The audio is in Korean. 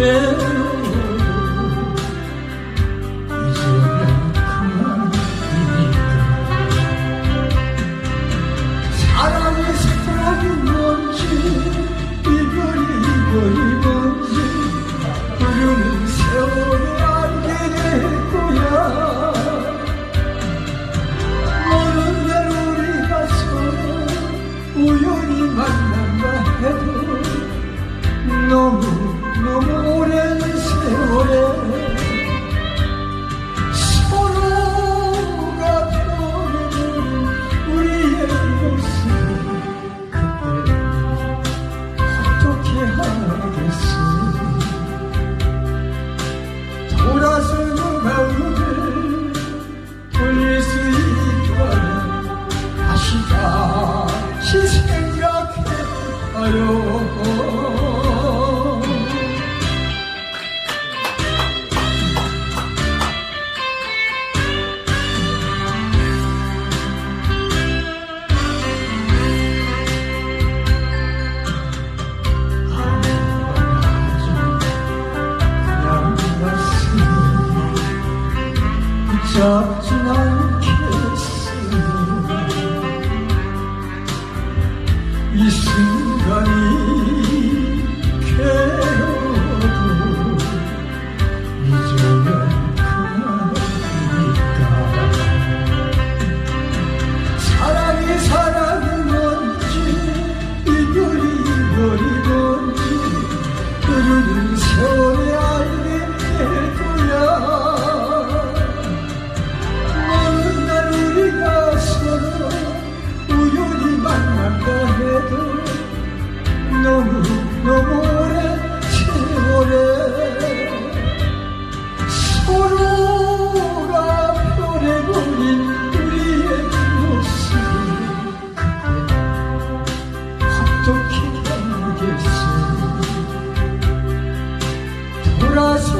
이제는 그만이니까 사랑의 사랑이 뭔지 이별이 이별이 뭔지. 우리는 세월이 안 되는 거야 모른 날 우리가 서로 우연히 만난다 해도 너무 I'm 잡진 않겠어 이 순간이 너무 너무 오래 세월에 서로가 변해버린 우리의 모습. 어떻게 알겠어. 돌아서